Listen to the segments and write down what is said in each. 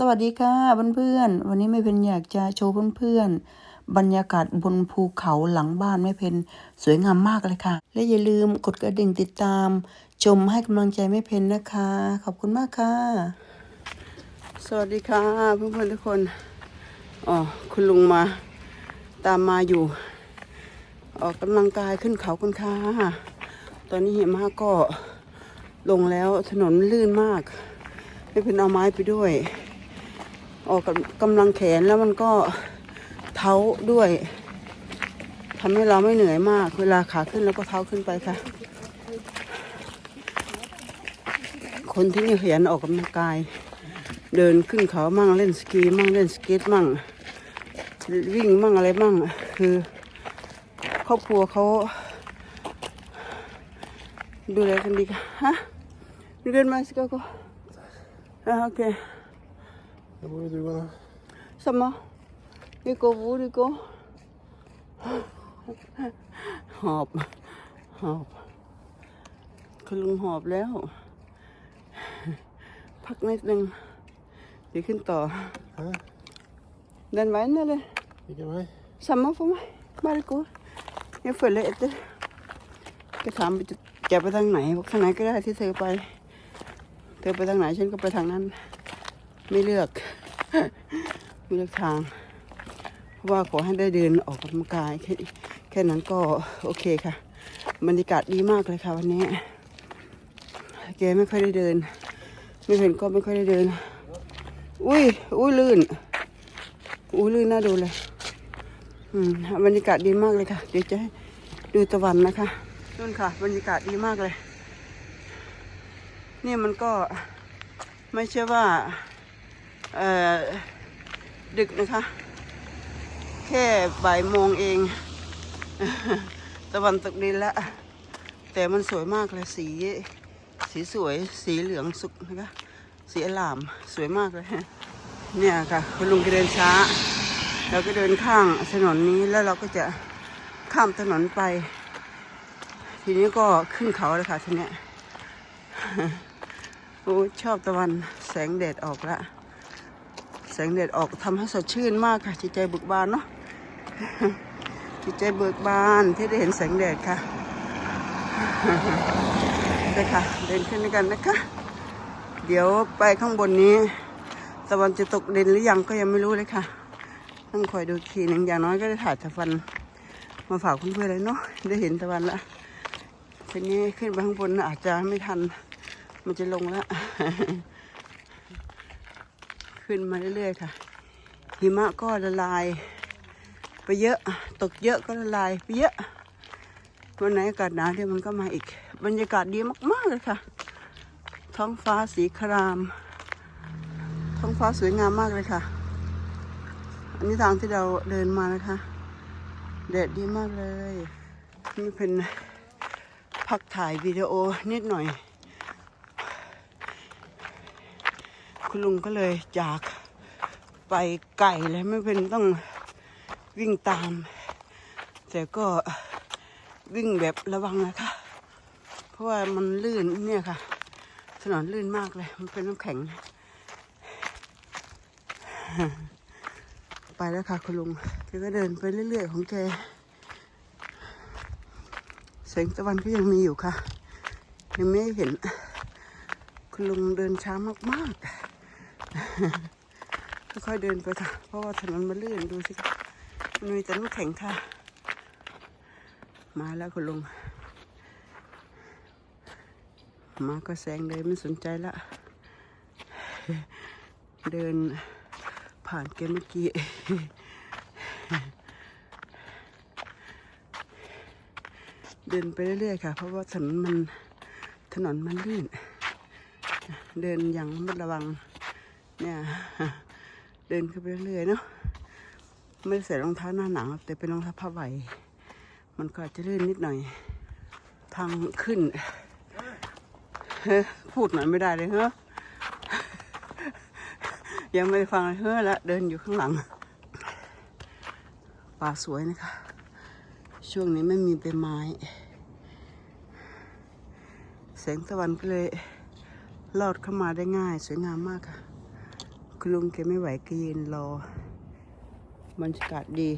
สวัสดีค่ะเพื่อนๆวันนี้แม่เพนอยากจะโชว์เพื่อนๆบรรยากาศบนภูเขาหลังบ้านแม่เพนสวยงามมากเลยค่ะ และอย่าลืมกดกระดิ่งติดตาม ชมให้กำลังใจแม่เพนนะคะ ขอบคุณมากค่ะ สวัสดีค่ะเพื่อนๆทุกคนอ๋อคุณลุงมา ตามมาอยู่ ออกกำลังกายขึ้นเขากันค่ะตอนนี้เห็นมากก็ลงแล้วถนนลื่นมากไม่เป็นเอาไม้ไปด้วย ออกกำกำลังแขนแล้วมันก็เท้าด้วยทำให้เราไม่เหนื่อยมาก เวลาขาขึ้นแล้วก็เท้าขึ้นไปค่ะ คนที่นี่ขยันออกกำลังกาย เดินขึ้นเขามั่งเล่นสกีมั่งเล่นสเก็ตมั่งวิ่งมั่งอะไรมั่งคือครอบครัวเขาดูแลกันดีค่ะฮะเดินมา สิก็ก็อ่าโอเค Vad borde du gå? Samma. Vi går hvor vi går. หอบหอบคุณลุงหอบแล้ว พักนิดนึงเดี๋ยวขึ้นต่อ Hä? Den veien, eller? Vilken väg? Samme for meg. Bare gå. Jeg følger etter. Skal ถามไปจะจะไปทางไหนบอกทางไหนก็ได้ที่เธอไป เธอไปทางไหนฉันก็ไปทางนั้น ไม่เลือกไม่เลือกทาง เพราะว่าขอให้ได้เดินออกกำลังกายแค่แค่นั้นก็โอเคค่ะ บรรยากาศดีมากเลยค่ะวันนี้แกไม่ค่อยได้เดิน ไม่เห็นก็ไม่ค่อยได้เดิน อุ้ยอุ้ยลื่น อุ้ยลื่นน่าดูเลยอืมบรรยากาศดีมากเลยค่ะ เดี๋ยวจะให้ดูตะวันนะคะนู่นค่ะ บรรยากาศดีมากเลย นี่มันก็ไม่ใช่ว่า ดึกนะคะ แค่บ่ายโมงเอง ตะวันตกดินล้วแต่มันสวยมากเลยสี สีสวยสีเหลืองสุกนะคะสีอลามสวยมากเลย เนี่ยค่ะ คุณลุงก็เดินช้า เราก็เดินข้างถนนนี้แล้วเราก็จะข้ามถนนไป ทีนี้ก็ขึ้นเขาเลยค่ะทีเนี้ยโอ้ชอบตะวันแสงแดดออกละ สงแดดออกทำให้สดชื่นมากค่ะ จิตใจเบิกบานเนาะจิตใจเบิกบานที่ได้เห็นแสงแดดค่ะไปค่ะ เดินขึ้นด้วยกันนะคะ เดี๋ยวไปข้างบนนี้ตะวันจะตกเดินหรือยังก็ยังไม่รู้เลยค่ะ ต้องคอยดูอีกทีหนึ่งอย่างน้อยก็ได้ถ่ายตะวันมาฝากเพื่อนๆเลยเนาะได้เห็นตะวันละทีนี้ขึ้นไปข้างบนอาจจะไม่ทัน มันจะลงแล้ว ขึ้นมาเรื่อยๆค่ะ หิมะก็ละลายไปเยอะ ตกเยอะก็ละลายไปเยอะ วันไหนอากาศหนาวเดี๋ยวมันก็มาอีก บรรยากาศดีมากๆเลยค่ะ ท้องฟ้าสีคราม ท้องฟ้าสวยงามมากเลยค่ะ อันนี้ทางที่เราเดินมานะคะ แดดดีมากเลย นี่เป็นพักถ่ายวิดีโอนิดหน่อย คุณลุงก็เลยจากไปไกลเลยไม่เป็นต้องวิ่งตาม แต่ก็วิ่งแบบระวังนะคะ เพราะว่ามันลื่นเนี่ยค่ะ ถนนลื่นมากเลย มันเป็นน้ำแข็ง ไปแล้วค่ะคุณลุงแกก็เดินไปเรื่อย ๆ ของแกแสงตะวันก็ยังมีอยู่ค่ะยังไม่เห็น คุณลุงเดินช้ามาก ๆ ค่อยๆเดินไปค่ะ เพราะว่าถนนมันลื่นดูสิคะมันมีแต่น้ำแข็งค่ะ มาแล้วคุณลุง มาก็แซงเลยไม่สนใจละ เดินผ่านแกเมื่อกี้เดินไปเรื่อยๆค่ะ เพราะว่าถนนมันถนนมันลื่น เดินอย่างระมัดระวัง เนี่ย เดินขึ้นไปเรื่อยเนาะไม่ได้ใส่รองเท้าหน้าหนังแต่เป็นรองเท้าผ้าใบมันก็อาจจะลื่นนิดหน่อย ทางขึ้นพูดหน่อยไม่ได้เลยเฮ้อยังไม่ได้ฟังเลยเฮ้อละเดินอยู่ข้างหลังป่าสวยนะคะ ช่วงนี้ไม่มีใบไม้แสงตะวันก็เลยลอดเข้ามาได้ง่าย สวยงามมากค่ะ คุณลุงแกไม่ไหวก็ยืนรอบรรยากาศดี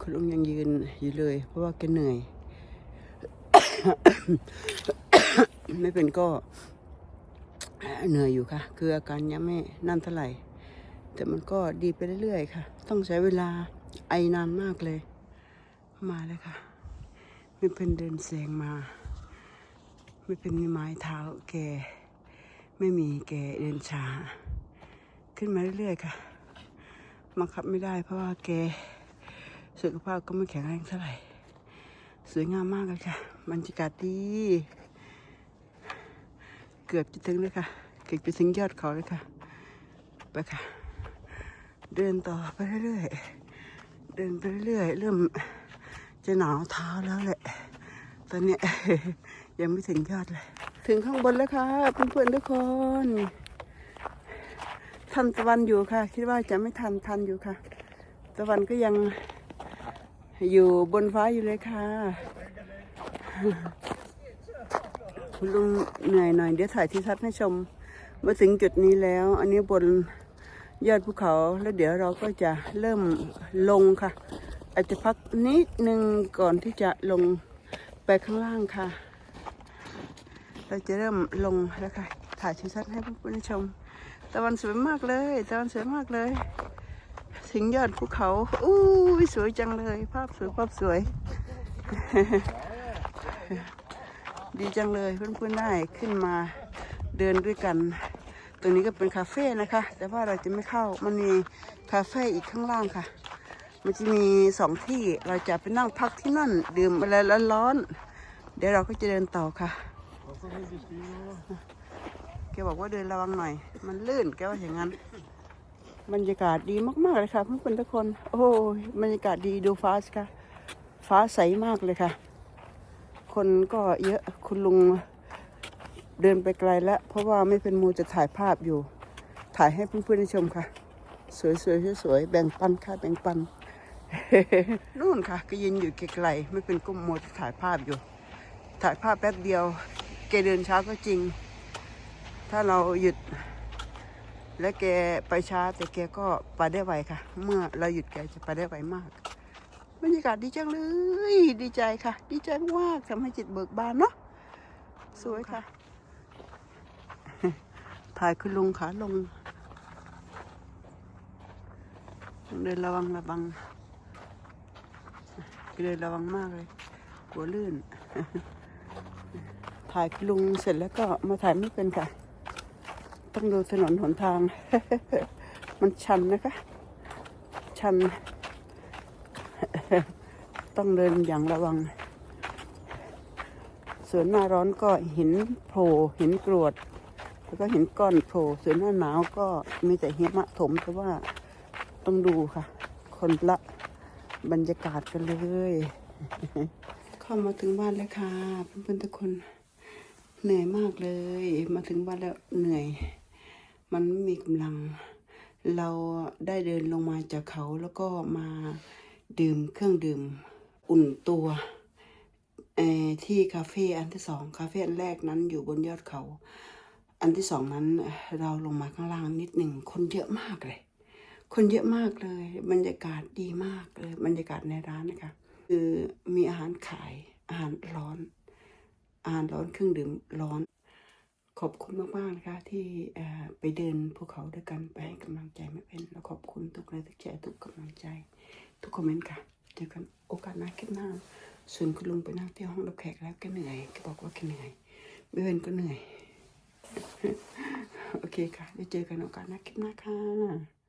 คุณลุงยังยืนอยู่เลย เพราะว่าแกเหนื่อย ไม่เป็นก็เหนื่อยอยู่ค่ะ คืออาการยังไม่นั่นเท่าไหร่ แต่มันก็ดีไปเรื่อยๆค่ะ ต้องใช้เวลาไอนานมากเลย มาเลยค่ะ ไม่เป็นเดินแซงมา ไม่เป็นมีไม้เท้าแก ไม่มีแกเดินช้า ขึ้นมาเรื่อยๆค่ะบังคับไม่ได้เพราะว่าแกสุขภาพก็ไม่แข็งแรงเท่าไหร่ สวยงามมากเลยค่ะบรรยากาศดี เกือบจะถึงเลยค่ะ เกือบจะถึงยอดเขาเลยค่ะ ไปค่ะ เดินต่อไปเรื่อยๆ เดินไปเรื่อยๆ เริ่มจะหนาวเท้าแล้วแหละ ตอนนี้ยยังไม่ถึงยอดเลย ถึงข้างบนแล้วค่ะเพื่อนๆทุกคน ทันตะวันอยู่ค่ะ คิดว่าจะไม่ทันทันอยู่ค่ะ ตะวันก็ยังอยู่บนฟ้าอยู่เลยค่ะคุณลุงเหนื่อยหน่อยเดี๋ยวถ่ายที่ทัศน์ให้ชม มาถึงจุดนี้แล้ว อันนี้บนยอดภูเขาแล้วเดี๋ยวเราก็จะเริ่มลงค่ะ อาจจะพักนิดนึงก่อนที่จะลงไปข้างล่างค่ะ เราจะเริ่มลงแล้วค่ะ ถ่ายที่ทัศน์ให้เพื่อนๆชม ตะวันสวยมากเลย ตะวันสวยมากเลย ถึงยอดภูเขาอู้ยสวยจังเลย ภาพสวยภาพสวย ดีจังเลยเพื่อนๆได้ขึ้นมาเดินด้วยกัน ตรงนี้ก็เป็นคาเฟ่นะคะ แต่ว่าเราจะไม่เข้ามันมีคาเฟ่อีกข้างล่างค่ะ มันจะมีสองที่เราจะไปนั่งพักที่นั่น ดื่มอะไรร้อนๆเดี๋ยวเราก็จะเดินต่อค่ะ แกบอกว่าเดินระวังหน่อย มันลื่นแกว่าอย่างนั้น บรรยากาศดีมากๆเลยค่ะเพื่อนๆทุกคน โอ้ยบรรยากาศดีดูฟ้าสิคะฟ้าใสมากเลยค่ะ คนก็เยอะคุณลุงเดินไปไกลแล้ว เพราะว่าไม่เป็นมูจะถ่ายภาพอยู่ ถ่ายให้เพื่อนๆได้ชมค่ะ สวยๆสวยๆแบ่งปันค่ะแบ่งปันนู่นค่ะ ก็ยืนอยู่ไกลๆไม่เป็นกุ้มโมจะถ่ายภาพอยู่ ถ่ายภาพแป๊บเดียว แกเดินช้าก็จริง ถ้าเราหยุด และแกไปช้าแต่แกก็ไปได้ไวค่ะ เมื่อเราหยุดแกจะไปได้ไวมาก บรรยากาศดีจังเลย ดีใจค่ะ ดีใจมากทำให้จิตเบิกบานเนาะสวยค่ะ ถ่ายคุณลุงขาลงเดินระวังระวังเดินระวังมากเลยกลัวลื่น ถ่ายคุณลุงเสร็จแล้วก็มาถ่ายไม่เป็นค่ะ ต้องดูถนนหนทาง มันชันนะคะ ชัน ต้องเดินอย่างระวัง สวนหน้าร้อนก็หินโผล่หินกรวด แล้วก็หินก้อนโผล่สวนหน้าหนาวก็มีแต่หิมะถมแต่ว่าต้องดูค่ะ คนละบรรยากาศกันเลย เข้ามาถึงบ้านแล้วค่ะเพื่อนๆทุกคนเหนื่อยมากเลย มาถึงบ้านแล้วเหนื่อย มันไม่มีกำลัง เราได้เดินลงมาจากเขาแล้วก็มาดื่มเครื่องดื่มอุ่นตัวที่คาเฟ่อันที่สองคาเฟ่อันแรกนั้นอยู่บนยอดเขา อันที่สองนั้นเราลงมาข้างล่างนิดหนึ่งคนเยอะมากเลย คนเยอะมากเลย บรรยากาศดีมากเลย บรรยากาศในร้านนะคะคือมีอาหารขายอาหารร้อน อาหารร้อนเครื่องดื่มร้อน ขอบคุณมากๆนะคะที่ไปเดินภูเขาด้วยกันไปให้กำลังใจไม่เป็นแล้วขอบคุณทุกไลค์ทุกแชร์ทุกกำลังใจ ทุกคอมเมนต์ค่ะเจอกันโอกาสหน้าคลิปหน้าส่วนคุณลุงไปนั่งที่ห้องรับแขกแล้วก็เหนื่อยก็บอกว่าแกเหนื่อยไม่เป็นก็เหนื่อย โอเคค่ะได้เจอกันโอกาสหน้าคลิปหน้าค่ะ